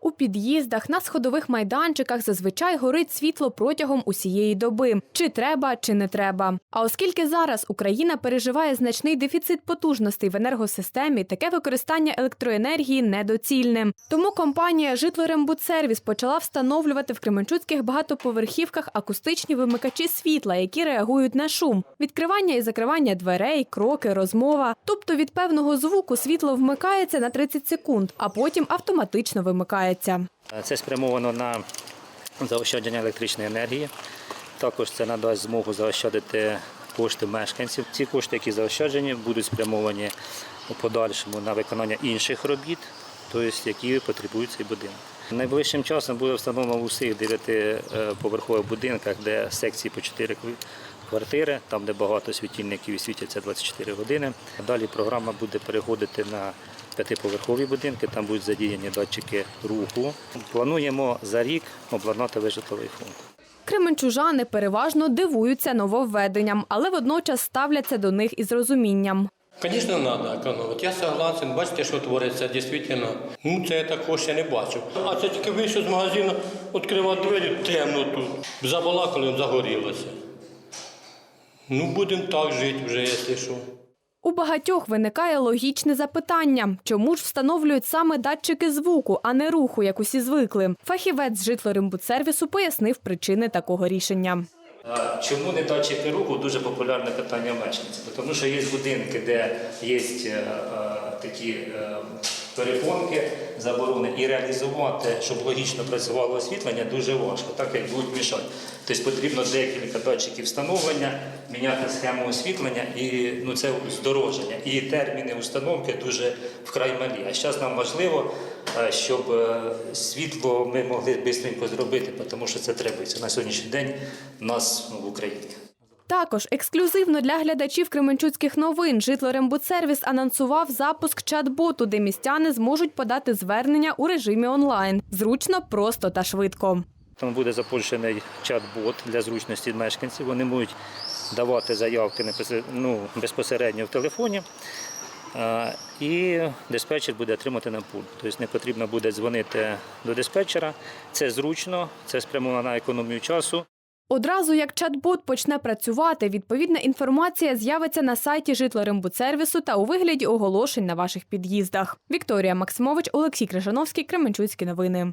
У під'їздах, на сходових майданчиках зазвичай горить світло протягом усієї доби. Чи треба, чи не треба. А оскільки зараз Україна переживає значний дефіцит потужностей в енергосистемі, таке використання електроенергії недоцільне. Тому компанія «Житлорембудсервіс» почала встановлювати в кременчуцьких багатоповерхівках акустичні вимикачі світла, які реагують на шум, відкривання і закривання дверей, кроки, розмова. Тобто від певного звуку світло вмикається на 30 секунд, а потім автоматично вимикається. Це спрямовано на заощадження електричної енергії. Також це надасть змогу заощадити кошти мешканців. Ці кошти, які заощаджені, будуть спрямовані у подальшому на виконання інших робіт, тобто які потребують цей будинок. Найближчим часом буде встановлено у всіх дев'ятиповерхових будинках, де секції по 4 квартири, там де багато світильників і світяться 24 години. Далі програма буде переходити на п'ятиповерхові будинки, там будуть задіяні датчики руху. Плануємо за рік обладнати весь житловий фонд. Кременчужани переважно дивуються нововведенням, але водночас ставляться до них із розумінням. Звісно, треба економити. Я согласен, бачите, що твориться дійсно. Ну, це я також ще не бачив. А це тільки вийшов з магазину, відкривав двері, темно тут. Забалакали, загорілося. Ну, будемо так жити вже, якщо що. У багатьох виникає логічне запитання, чому ж встановлюють саме датчики звуку, а не руху, як усі звикли. Фахівець з житлорембудсервісу пояснив причини такого рішення. Чому не датчики руху? Дуже популярне питання мешканців. Тому що є будинки, де є е, е, такі е, перепонки заборони, і реалізувати, щоб логічно працювало освітлення, дуже важко, так як будуть мішати. Тобто потрібно декілька датчиків встановлення, міняти схему освітлення і ну, це здороження. І терміни установки дуже вкрай малі. А зараз нам важливо, е, щоб е, світло ми могли швидко зробити, тому що це требується на сьогоднішній день нас ну, в Україні. Також ексклюзивно для глядачів Кременчуцьких новин Житлорембудсервіс анонсував запуск чат-боту, де містяни зможуть подати звернення у режимі онлайн. Зручно, просто та швидко. Там буде запущений чат-бот для зручності мешканців. Вони можуть давати заявки ну, безпосередньо в телефоні. І диспетчер буде отримати на пульт. Тобто не потрібно буде дзвонити до диспетчера. Це зручно, це спрямовано на економію часу. Одразу як чат-бот почне працювати, відповідна інформація з'явиться на сайті Житлорембудсервісу та у вигляді оголошень на ваших під'їздах. Вікторія Максимович, Олексій Крижановський, Кременчуцькі новини.